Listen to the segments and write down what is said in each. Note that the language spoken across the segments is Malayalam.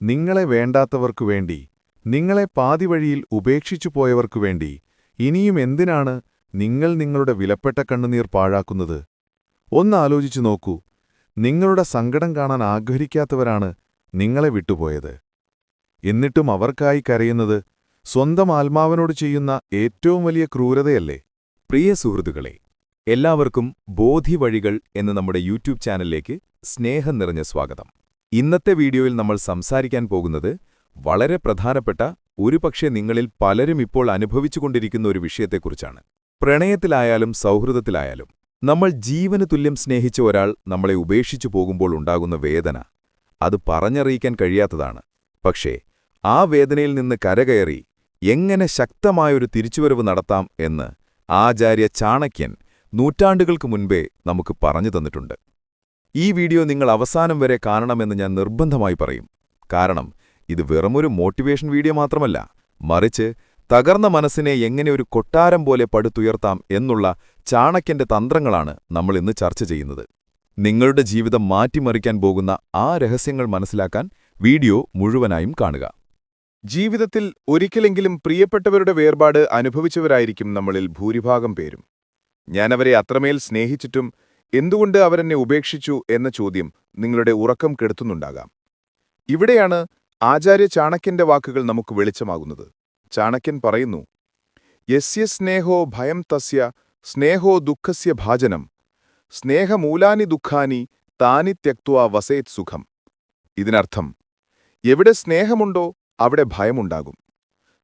നിങ്ങളെ വേണ്ടാത്തവർക്കു വേണ്ടി നിങ്ങളെ പാതിവഴിയിൽ ഉപേക്ഷിച്ചു പോയവർക്കു വേണ്ടി ഇനിയും എന്തിനാണ് നിങ്ങൾ നിങ്ങളുടെ വിലപ്പെട്ട കണ്ണുനീർ പാഴാക്കുന്നത്? ഒന്നാലോചിച്ചു നോക്കൂ നിങ്ങളുടെ സങ്കടം കാണാൻ ആഗ്രഹിക്കാത്തവരാണ് നിങ്ങളെ വിട്ടുപോയത്. എന്നിട്ടും അവർക്കായി കരയുന്നത് സ്വന്തം ആത്മാവിനോട് ചെയ്യുന്ന ഏറ്റവും വലിയ ക്രൂരതയല്ലേ? പ്രിയ സുഹൃത്തുക്കളെ എല്ലാവർക്കും ബോധിവഴികൾ എന്ന നമ്മുടെ യൂട്യൂബ് ചാനലിലേക്ക് സ്നേഹം നിറഞ്ഞ സ്വാഗതം. ഇന്നത്തെ വീഡിയോയിൽ നമ്മൾ സംസാരിക്കാൻ പോകുന്നത് വളരെ പ്രധാനപ്പെട്ട ഒരുപക്ഷെ നിങ്ങളിൽ പലരും ഇപ്പോൾ അനുഭവിച്ചുകൊണ്ടിരിക്കുന്ന ഒരു വിഷയത്തെക്കുറിച്ചാണ്. പ്രണയത്തിലായാലും സൗഹൃദത്തിലായാലും നമ്മൾ ജീവന് തുല്യം സ്നേഹിച്ച ഒരാൾ നമ്മളെ ഉപേക്ഷിച്ചു പോകുമ്പോൾ ഉണ്ടാകുന്ന വേദന അത് പറഞ്ഞറിയിക്കാൻ കഴിയാത്തതാണ്. പക്ഷേ ആ വേദനയിൽ നിന്ന് കരകയറി എങ്ങനെ ശക്തമായൊരു തിരിച്ചുവരവ് നടത്താം എന്ന് ആചാര്യ ചാണക്യൻ നൂറ്റാണ്ടുകൾക്ക് മുൻപേ നമുക്ക് പറഞ്ഞു തന്നിട്ടുണ്ട്. ഈ വീഡിയോ നിങ്ങൾ അവസാനം വരെ കാണണമെന്ന് ഞാൻ നിർബന്ധമായി പറയും. കാരണം ഇത് വെറുമൊരു മോട്ടിവേഷൻ വീഡിയോ മാത്രമല്ല. മറിച്ച് തകർന്ന മനസ്സിനെ എങ്ങനെ ഒരു കൊട്ടാരം പോലെ പടുത്തുയർത്താം എന്നുള്ള ചാണക്യന്റെ തന്ത്രങ്ങളാണ് നമ്മൾ ഇന്ന് ചർച്ച ചെയ്യുന്നത്. നിങ്ങളുടെ ജീവിതം മാറ്റിമറിക്കാൻ പോകുന്ന ആ രഹസ്യങ്ങൾ മനസ്സിലാക്കാൻ വീഡിയോ മുഴുവനായും കാണുക. ജീവിതത്തിൽ ഒരിക്കലെങ്കിലും പ്രിയപ്പെട്ടവരുടെ വേർപാട് അനുഭവിച്ചവരായിരിക്കും നമ്മളിൽ ഭൂരിഭാഗം പേരും. ഞാനവരെ അത്രമേൽ സ്നേഹിച്ചിട്ടും എന്തുകൊണ്ട് അവരെന്നെ ഉപേക്ഷിച്ചു എന്ന ചോദ്യം നിങ്ങളുടെ ഉറക്കം കെടുത്തുന്നുണ്ടാകാം. ഇവിടെയാണ് ആചാര്യ ചാണക്യന്റെ വാക്കുകൾ നമുക്ക് വെളിച്ചമാകുന്നത്. ചാണക്യൻ പറയുന്നു യസ്യ സ്നേഹോ ഭയം തസ്യ സ്നേഹോ ദുഃഖസ്യ ഭാജനം സ്നേഹമൂലാനി ദുഃഖാനി താനി ത്യക്വാ വസേത് സുഖം. ഇതിനർത്ഥം എവിടെ സ്നേഹമുണ്ടോ അവിടെ ഭയമുണ്ടാകും.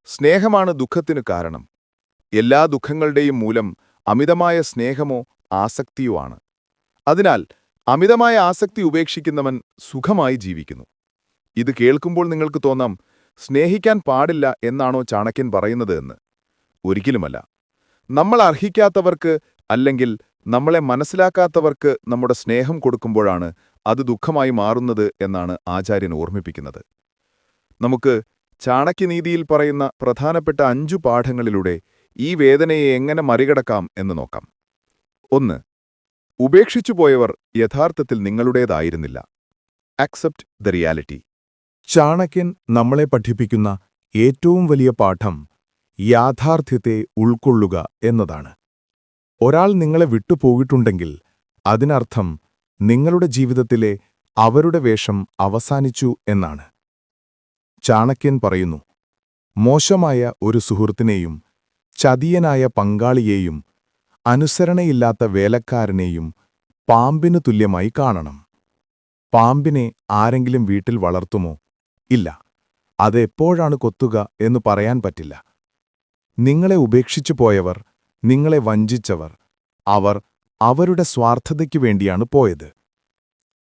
സ്നേഹമാണ് ദുഃഖത്തിനു കാരണം. എല്ലാ ദുഃഖങ്ങളുടെയും മൂലം അമിതമായ സ്നേഹമോ ആസക്തിയോ ആണ്. അതിനാൽ അമിതമായ ആസക്തി ഉപേക്ഷിക്കുന്നവൻ സുഖമായി ജീവിക്കുന്നു. ഇത് കേൾക്കുമ്പോൾ നിങ്ങൾക്ക് തോന്നാം സ്നേഹിക്കാൻ പാടില്ല എന്നാണോ ചാണക്യൻ പറയുന്നത് എന്ന്. ഒരിക്കലുമല്ല. നമ്മൾ അർഹിക്കാത്തവർക്ക് അല്ലെങ്കിൽ നമ്മളെ മനസ്സിലാക്കാത്തവർക്ക് നമ്മുടെ സ്നേഹം കൊടുക്കുമ്പോഴാണ് അത് ദുഃഖമായി മാറുന്നത് എന്നാണ് ആചാര്യൻ ഓർമ്മിപ്പിക്കുന്നത്. നമുക്ക് ചാണക്യനീതിയിൽ പറയുന്ന പ്രധാനപ്പെട്ട അഞ്ചു പാഠങ്ങളിലൂടെ ഈ വേദനയെ എങ്ങനെ മറികടക്കാം എന്ന് നോക്കാം. ഒന്ന് ഉപേക്ഷിച്ചുപോയവർ യഥാർത്ഥത്തിൽ നിങ്ങളുടേതായിരുന്നില്ല. അക്സെപ്റ്റ് ദ റിയാലിറ്റി ചാണക്യൻ നമ്മളെ പഠിപ്പിക്കുന്ന ഏറ്റവും വലിയ പാഠം യാഥാർത്ഥ്യത്തെ ഉൾക്കൊള്ളുക എന്നതാണ്. ഒരാൾ നിങ്ങളെ വിട്ടുപോയിട്ടുണ്ടെങ്കിൽ അതിനർത്ഥം നിങ്ങളുടെ ജീവിതത്തിലെ അവരുടെ വേഷം അവസാനിച്ചു എന്നാണ്. ചാണക്യൻ പറയുന്നു മോശമായ ഒരു സുഹൃത്തിനെയും ചതിയനായ പങ്കാളിയെയും അനുസരണയില്ലാത്ത വേലക്കാരനെയും പാമ്പിനു തുല്യമായി കാണണം. പാമ്പിനെ ആരെങ്കിലും വീട്ടിൽ വളർത്തുമോ? ഇല്ല. അതെപ്പോഴാണ് കൊത്തുക എന്നു പറയാൻ പറ്റില്ല. നിങ്ങളെ ഉപേക്ഷിച്ചു പോയവർ നിങ്ങളെ വഞ്ചിച്ചവർ അവർ അവരുടെ സ്വാർത്ഥതയ്ക്കു വേണ്ടിയാണ് പോയത്.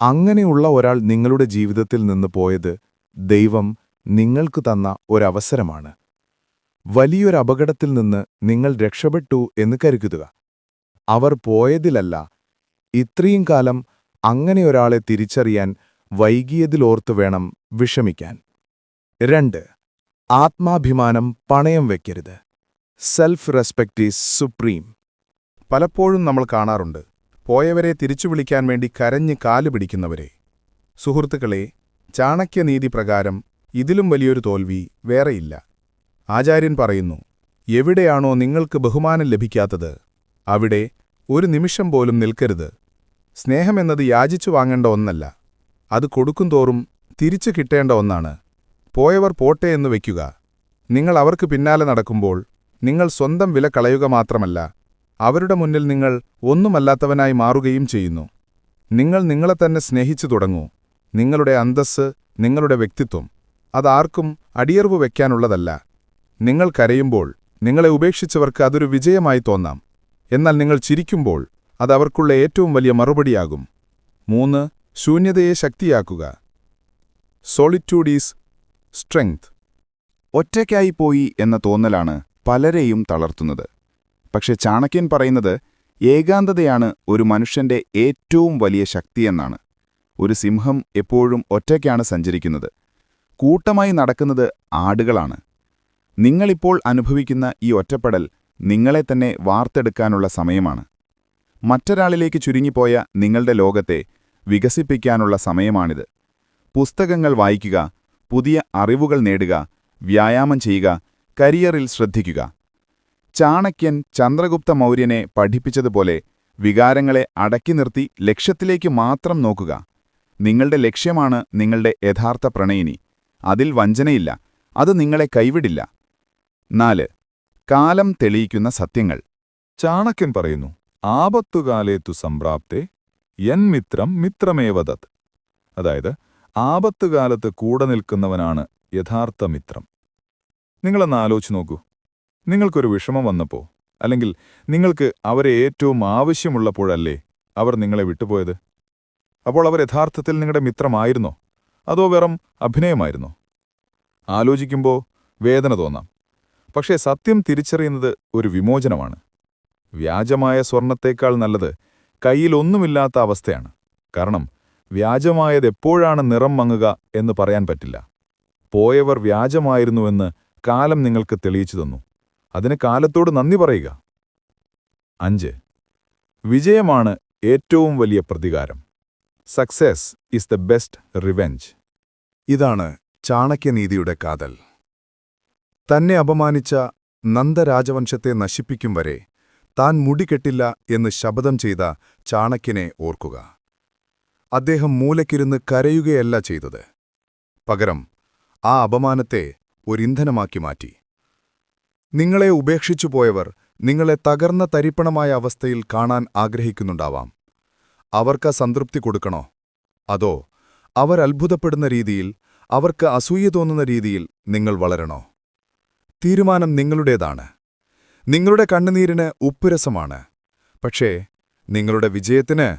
അങ്ങനെയുള്ള ഒരാൾ നിങ്ങളുടെ ജീവിതത്തിൽ നിന്ന് പോയത് ദൈവം നിങ്ങൾക്ക് തന്ന ഒരവസരമാണ്. വലിയൊരപകടത്തിൽ നിന്ന് നിങ്ങൾ രക്ഷപ്പെട്ടു എന്ന് കരുതുക. അവർ പോയതിലല്ല. ഇത്രയും കാലം അങ്ങനെയൊരാളെ തിരിച്ചറിയാൻ വൈകിയതിലോർത്തു വേണം വിഷമിക്കാൻ. രണ്ട് ആത്മാഭിമാനം പണയം വയ്ക്കരുത് സെൽഫ് റെസ്പെക്റ്റ് ഈസ് സുപ്രീം. പലപ്പോഴും നമ്മൾ കാണാറുണ്ട് പോയവരെ തിരിച്ചു വിളിക്കാൻ വേണ്ടി കരഞ്ഞ് കാലുപിടിക്കുന്നവരെ സുഹൃത്തുക്കളെ ചാണക്യനീതി പ്രകാരം ഇതിലും വലിയൊരു തോൽവി വേറെയില്ല. ആചാര്യൻ പറയുന്നു എവിടെയാണോ നിങ്ങൾക്ക് ബഹുമാനം ലഭിക്കാത്തത് അവിടെ ഒരു നിമിഷം പോലും നിൽക്കരുത്. സ്നേഹമെന്നത് യാചിച്ചു വാങ്ങേണ്ട ഒന്നല്ല. അത് കൊടുക്കുംതോറും തിരിച്ചു കിട്ടേണ്ട ഒന്നാണ്. പോയവർ പോട്ടെ എന്ന് വയ്ക്കുക. നിങ്ങൾ അവർക്ക് പിന്നാലെ നടക്കുമ്പോൾ നിങ്ങൾ സ്വന്തം വില കളയുക മാത്രമല്ല അവരുടെ മുന്നിൽ നിങ്ങൾ ഒന്നുമല്ലാത്തവനായി മാറുകയും ചെയ്യുന്നു. നിങ്ങൾ നിങ്ങളെ തന്നെ സ്നേഹിച്ചു തുടങ്ങൂ. നിങ്ങളുടെ അന്തസ്സ് നിങ്ങളുടെ വ്യക്തിത്വം അതാർക്കും അടിയർവ് വയ്ക്കാനുള്ളതല്ല. നിങ്ങൾ കരയുമ്പോൾ നിങ്ങളെ ഉപേക്ഷിച്ചവർക്ക് അതൊരു വിജയമായി തോന്നാം. എന്നാൽ നിങ്ങൾ ചിരിക്കുമ്പോൾ അത് അവർക്കുള്ള ഏറ്റവും വലിയ മറുപടിയാകും. മൂന്ന് ശൂന്യതയെ ശക്തിയാക്കുക. സോളിറ്റ്യൂഡ് ഈസ് സ്ട്രെങ്ത് ഒറ്റയ്ക്കായിപ്പോയി എന്ന തോന്നലാണ് പലരെയും തളർത്തുന്നത്. പക്ഷെ ചാണക്യൻ പറയുന്നത് ഏകാന്തതയാണ് ഒരു മനുഷ്യന്റെ ഏറ്റവും വലിയ ശക്തിയെന്നാണ് ഒരു സിംഹം എപ്പോഴും ഒറ്റയ്ക്കാണ് സഞ്ചരിക്കുന്നത്. കൂട്ടമായി നടക്കുന്നത് ആടുകളാണ്. നിങ്ങളിപ്പോൾ അനുഭവിക്കുന്ന ഈ ഒറ്റപ്പെടൽ നിങ്ങളെ തന്നെ വാർത്തെടുക്കാനുള്ള സമയമാണ്. മറ്റൊരാളിലേക്ക് ചുരുങ്ങിപ്പോയ നിങ്ങളുടെ ലോകത്തെ വികസിപ്പിക്കാനുള്ള സമയമാണിത്. പുസ്തകങ്ങൾ വായിക്കുക പുതിയ അറിവുകൾ നേടുക വ്യായാമം ചെയ്യുക കരിയറിൽ ശ്രദ്ധിക്കുക. ചാണക്യൻ ചന്ദ്രഗുപ്ത മൗര്യനെ പഠിപ്പിച്ചതുപോലെ വികാരങ്ങളെ അടക്കി നിർത്തി ലക്ഷ്യത്തിലേക്ക് മാത്രം നോക്കുക. നിങ്ങളുടെ ലക്ഷ്യമാണ് നിങ്ങളുടെ യഥാർത്ഥ പ്രണയിനി. അതിൽ വഞ്ചനയില്ല. അത് നിങ്ങളെ കൈവിടില്ല. നാല് കാലം തെളിയിക്കുന്ന സത്യങ്ങൾ. ചാണക്യൻ പറയുന്നു ആപത്തുകാലേത്തു സംപ്രാപ്തെ എൻ മിത്രം മിത്രമേവതത് അതായത് ആപത്തുകാലത്ത് കൂടെ നിൽക്കുന്നവനാണ് യഥാർത്ഥ മിത്രം. നിങ്ങളൊന്ന് ആലോചിച്ച് നോക്കൂ. നിങ്ങൾക്കൊരു വിഷമം വന്നപ്പോ അല്ലെങ്കിൽ നിങ്ങൾക്ക് അവരെ ഏറ്റവും ആവശ്യമുള്ളപ്പോഴല്ലേ അവർ നിങ്ങളെ വിട്ടുപോയത്? അപ്പോൾ അവർ യഥാർത്ഥത്തിൽ നിങ്ങളുടെ മിത്രമായിരുന്നോ? അതോ വെറും അഭിനയമായിരുന്നോ? ആലോചിക്കുമ്പോൾ വേദന തോന്നാം. പക്ഷേ സത്യം തിരിച്ചറിയുന്നത് ഒരു വിമോചനമാണ്. വ്യാജമായ സ്വർണത്തേക്കാൾ നല്ലത് കയ്യിലൊന്നുമില്ലാത്ത അവസ്ഥയാണ്. കാരണം വ്യാജമായത് എപ്പോഴാണ് നിറം മങ്ങുക എന്ന് പറയാൻ പറ്റില്ല. പോയവർ വ്യാജമായിരുന്നുവെന്ന് കാലം നിങ്ങൾക്ക് തെളിയിച്ചു തന്നു. അതിന് കാലത്തോട് നന്ദി പറയുക. അഞ്ച്. വിജയമാണ് ഏറ്റവും വലിയ പ്രതികാരം. Success is the best revenge. ഇതാണ് ചാണക്യനീതിയുടെ കാതൽ. തന്നെ അപമാനിച്ച നന്ദരാജവംശത്തെ നശിപ്പിക്കും വരെ താൻ മുടികെട്ടില്ല എന്ന് ശപഥം ചെയ്ത ചാണക്യനെ ഓർക്കുക. അദ്ദേഹം മൂലക്കിരുന്ന് കരയുകയല്ല ചെയ്തത്. പകരം ആ അപമാനത്തെ ഒരിന്ധനമാക്കി മാറ്റി. നിങ്ങളെ ഉപേക്ഷിച്ചു പോയവർ നിങ്ങളെ തകർന്ന തരിപ്പണമായ അവസ്ഥയിൽ കാണാൻ ആഗ്രഹിക്കുന്നുണ്ടാവാം. അവർക്ക് സംതൃപ്തി കൊടുക്കണോ? അതോ അവർ രീതിയിൽ അവർക്ക് അസൂയ തോന്നുന്ന രീതിയിൽ നിങ്ങൾ വളരണോ? തീരുമാനം നിങ്ങളുടേതാണ്. നിങ്ങളുടെ കണ്ണുനീരിന് ഉപ്പുരസമാണ്. പക്ഷേ നിങ്ങളുടെ വിജയത്തിന്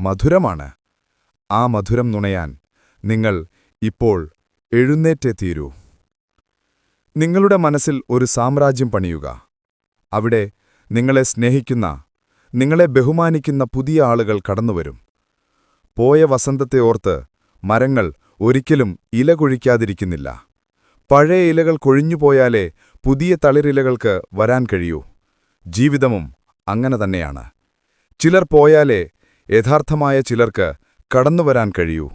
മധുരമാണ്. ആ മധുരം നുണയാൻ നിങ്ങൾ ഇപ്പോൾ എഴുന്നേറ്റേ തീരൂ. നിങ്ങളുടെ മനസ്സിൽ ഒരു സാമ്രാജ്യം പണിയുക. അവിടെ നിങ്ങളെ സ്നേഹിക്കുന്ന നിങ്ങളെ ബഹുമാനിക്കുന്ന പുതിയ ആളുകൾ കടന്നുവരും. പോയ വസന്തത്തെ ഓർത്ത് മരങ്ങൾ ഒരിക്കലും ഇല കൊഴിക്കാതിരിക്കുന്നില്ല. പഴയ ഇലകൾ കൊഴിഞ്ഞുപോയാലേ പുതിയ തളിരിലകൾക്ക് വരാൻ കഴിയൂ. ജീവിതവും അങ്ങനെ തന്നെയാണ്. ചിലർ പോയാലേ യഥാർത്ഥമായ ചിലർക്ക് കടന്നുവരാൻ കഴിയൂ.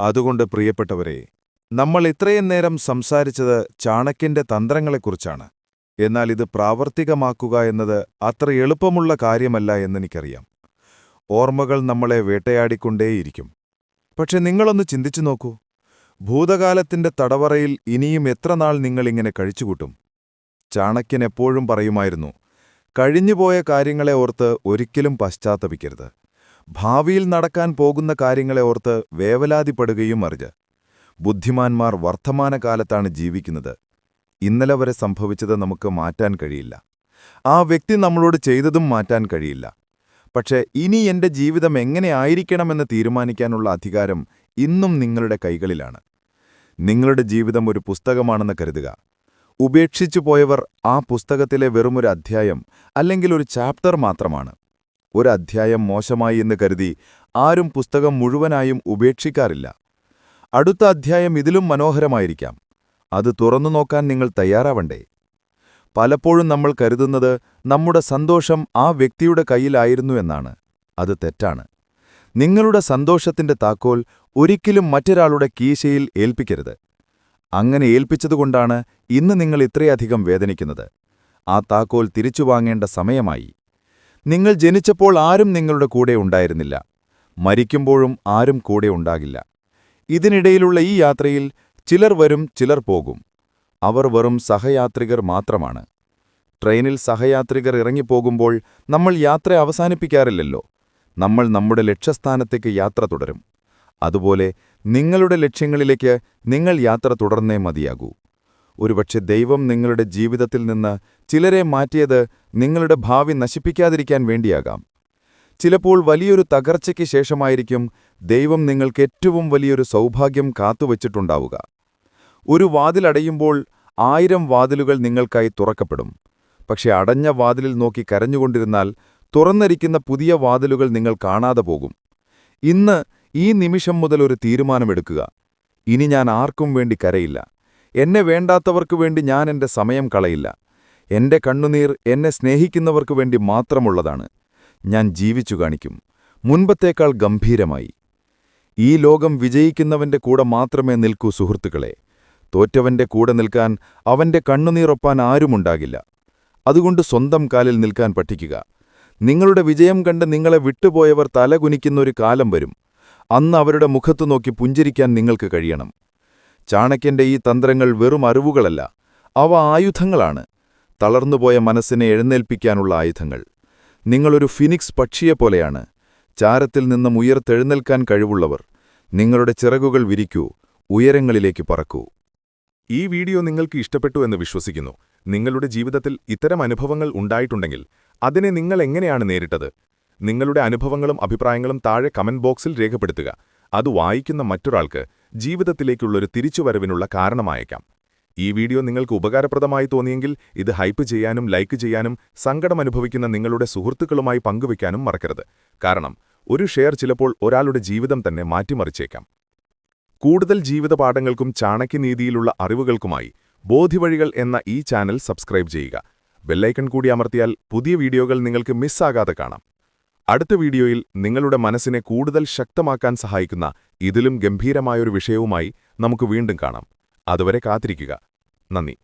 അതുകൊണ്ട് പ്രിയപ്പെട്ടവരെ നമ്മൾ ഇത്രയും നേരം സംസാരിച്ചത് ചാണക്യന്റെ തന്ത്രങ്ങളെക്കുറിച്ചാണ്. എന്നാൽ ഇത് പ്രാവർത്തികമാക്കുക എന്നത് അത്ര എളുപ്പമുള്ള കാര്യമല്ല എന്നെനിക്കറിയാം. ഓർമ്മകൾ നമ്മളെ വേട്ടയാടിക്കൊണ്ടേയിരിക്കും. പക്ഷെ നിങ്ങളൊന്ന് ചിന്തിച്ചു നോക്കൂ. ഭൂതകാലത്തിന്റെ തടവറയിൽ ഇനിയും എത്ര നാൾ നിങ്ങളിങ്ങനെ കഴിച്ചുകൂട്ടും? ചാണക്യൻ എപ്പോഴും പറയുമായിരുന്നു കഴിഞ്ഞുപോയ കാര്യങ്ങളെ ഓർത്ത് ഒരിക്കലും പശ്ചാത്തപിക്കരുത്. ഭാവിയിൽ നടക്കാൻ പോകുന്ന കാര്യങ്ങളെ ഓർത്ത് വേവലാതിപ്പെടുകയും അറിഞ്ഞ് ബുദ്ധിമാന്മാർ വർത്തമാനകാലത്താണ് ജീവിക്കുന്നത്. ഇന്നലെ വരെ സംഭവിച്ചത് നമുക്ക് മാറ്റാൻ കഴിയില്ല. ആ വ്യക്തി നമ്മളോട് ചെയ്തതും മാറ്റാൻ കഴിയില്ല. പക്ഷേ ഇനി എന്റെ ജീവിതം എങ്ങനെയായിരിക്കണമെന്ന് തീരുമാനിക്കാനുള്ള അധികാരം ഇന്നും നിങ്ങളുടെ കൈകളിലാണ്. നിങ്ങളുടെ ജീവിതം ഒരു പുസ്തകമാണെന്ന് കരുതുക. ഉപേക്ഷിച്ചു പോയവർ ആ പുസ്തകത്തിലെ വെറുമൊരു അധ്യായം അല്ലെങ്കിൽ ഒരു ചാപ്റ്റർ മാത്രമാണ്. ഒരു അധ്യായം മോശമായി എന്ന് കരുതി ആരും പുസ്തകം മുഴുവനായും ഉപേക്ഷിക്കാറില്ല. അടുത്ത അധ്യായം ഇതിലും മനോഹരമായിരിക്കാം. അത് തുറന്നു നോക്കാൻ നിങ്ങൾ തയ്യാറാവണ്ടേ? പലപ്പോഴും നമ്മൾ കരുതുന്നത് നമ്മുടെ സന്തോഷം ആ വ്യക്തിയുടെ കയ്യിലായിരുന്നു എന്നാണ്. അത് തെറ്റാണ്. നിങ്ങളുടെ സന്തോഷത്തിന്റെ താക്കോൽ ഒരിക്കലും മറ്റൊരാളുടെ കീശയിൽ ഏൽപ്പിക്കരുത്. അങ്ങനെ ഏൽപ്പിച്ചതുകൊണ്ടാണ് ഇന്ന് നിങ്ങൾ ഇത്രയധികം വേദനിക്കുന്നത്. ആ താക്കോൽ തിരിച്ചു വാങ്ങേണ്ട സമയമായി. നിങ്ങൾ ജനിച്ചപ്പോൾ ആരും നിങ്ങളുടെ കൂടെ ഉണ്ടായിരുന്നില്ല. മരിക്കുമ്പോഴും ആരും കൂടെ ഉണ്ടാകില്ല. ഇതിനിടയിലുള്ള ഈ യാത്രയിൽ ചിലർ വരും ചിലർ പോകും. അവർ വെറും സഹയാത്രികർ മാത്രമാണ്. ട്രെയിനിൽ സഹയാത്രികർ ഇറങ്ങിപ്പോകുമ്പോൾ നമ്മൾ യാത്ര അവസാനിപ്പിക്കാറില്ലല്ലോ. നമ്മൾ നമ്മുടെ ലക്ഷ്യസ്ഥാനത്തേക്ക് യാത്ര തുടരും. അതുപോലെ നിങ്ങളുടെ ലക്ഷ്യങ്ങളിലേക്ക് നിങ്ങൾ യാത്ര തുടർന്നേ മതിയാകൂ. ഒരുപക്ഷെ ദൈവം നിങ്ങളുടെ ജീവിതത്തിൽ നിന്ന് ചിലരെ മാറ്റിയത് നിങ്ങളുടെ ഭാവി നശിപ്പിക്കാതിരിക്കാൻ വേണ്ടിയാകാം. ചിലപ്പോൾ വലിയൊരു തകർച്ചയ്ക്ക് ശേഷമായിരിക്കും ദൈവം നിങ്ങൾക്ക് ഏറ്റവും വലിയൊരു സൗഭാഗ്യം കാത്തുവച്ചിട്ടുണ്ടാവുക. ഒരു വാതിലടയുമ്പോൾ ആയിരം വാതിലുകൾ നിങ്ങൾക്കായി തുറക്കപ്പെടും. പക്ഷെ അടഞ്ഞ വാതിലിൽ നോക്കി കരഞ്ഞുകൊണ്ടിരുന്നാൽ തുറന്നിരിക്കുന്ന പുതിയ വാതിലുകൾ നിങ്ങൾ കാണാതെ പോകും. ഇന്ന് ഈ നിമിഷം മുതൽ ഒരു തീരുമാനമെടുക്കുക. ഇനി ഞാൻ ആർക്കും വേണ്ടി കരയില്ല. എന്നെ വേണ്ടാത്തവർക്കു വേണ്ടി ഞാൻ എന്റെ സമയം കളയില്ല. എന്റെ കണ്ണുനീർ എന്നെ സ്നേഹിക്കുന്നവർക്കു വേണ്ടി മാത്രമുള്ളതാണ്. ഞാൻ ജീവിച്ചു കാണിക്കും. മുൻപത്തേക്കാൾ ഗംഭീരമായി. ഈ ലോകം വിജയിക്കുന്നവന്റെ കൂടെ മാത്രമേ നിൽക്കൂ സുഹൃത്തുക്കളെ. തോറ്റവന്റെ കൂടെ നിൽക്കാൻ അവന്റെ കണ്ണുനീറൊപ്പാൻ ആരുമുണ്ടാകില്ല. അതുകൊണ്ട് സ്വന്തം കാലിൽ നിൽക്കാൻ പഠിക്കുക. നിങ്ങളുടെ വിജയം കണ്ട് നിങ്ങളെ വിട്ടുപോയവർ തലകുനിക്കുന്നൊരു കാലം വരും. അന്ന് അവരുടെ മുഖത്തു നോക്കി പുഞ്ചിരിക്കാൻ നിങ്ങൾക്ക് കഴിയണം. ചാണക്യന്റെ ഈ തന്ത്രങ്ങൾ വെറും അറിവുകളല്ല. അവ ആയുധങ്ങളാണ്. തളർന്നുപോയ മനസ്സിനെ എഴുന്നേൽപ്പിക്കാനുള്ള ആയുധങ്ങൾ. നിങ്ങളൊരു ഫിനിക്സ് പക്ഷിയെപ്പോലെയാണ് ചാരത്തിൽ നിന്നും ഉയർത്തെഴുന്നേൽക്കാൻ കഴിവുള്ളവർ. നിങ്ങളുടെ ചിറകുകൾ വിരിക്കൂ. ഉയരങ്ങളിലേക്ക് പറക്കൂ. ഈ വീഡിയോ നിങ്ങൾക്ക് ഇഷ്ടപ്പെട്ടു എന്ന് വിശ്വസിക്കുന്നു. നിങ്ങളുടെ ജീവിതത്തിൽ ഇത്തരം അനുഭവങ്ങൾ ഉണ്ടായിട്ടുണ്ടെങ്കിൽ അതിനെ നിങ്ങൾ എങ്ങനെയാണ് നേരിട്ടത്? നിങ്ങളുടെ അനുഭവങ്ങളും അഭിപ്രായങ്ങളും താഴെ കമന്റ് ബോക്സിൽ രേഖപ്പെടുത്തുക. അത് വായിക്കുന്ന മറ്റൊരാൾക്ക് ജീവിതത്തിലേക്കുള്ളൊരു തിരിച്ചുവരവിനുള്ള കാരണമായേക്കാം. ഈ വീഡിയോ നിങ്ങൾക്ക് ഉപകാരപ്രദമായി തോന്നിയെങ്കിൽ ഇത് ഹൈപ്പ് ചെയ്യാനും ലൈക്ക് ചെയ്യാനും സങ്കടമനുഭവിക്കുന്ന നിങ്ങളുടെ സുഹൃത്തുക്കളുമായി പങ്കുവയ്ക്കാനും മറക്കരുത്. കാരണം ഒരു ഷെയർ ചിലപ്പോൾ ഒരാളുടെ ജീവിതം തന്നെ മാറ്റിമറിച്ചേക്കാം. കൂടുതൽ ജീവിതപാഠങ്ങൾക്കും ചാണക്യനീതിയിലുള്ള അറിവുകൾക്കുമായി ബോധിവഴികൾ എന്ന ഈ ചാനൽ സബ്സ്ക്രൈബ് ചെയ്യുക. ബെല്ലൈക്കൺ കൂടി അമർത്തിയാൽ പുതിയ വീഡിയോകൾ നിങ്ങൾക്ക് മിസ്സാകാതെ കാണാം. അടുത്ത വീഡിയോയിൽ നിങ്ങളുടെ മനസ്സിനെ കൂടുതൽ ശക്തമാക്കാൻ സഹായിക്കുന്ന ഇതിലും ഗംഭീരമായൊരു വിഷയവുമായി നമുക്ക് വീണ്ടും കാണാം. അതുവരെ കാത്തിരിക്കുക. നന്ദി.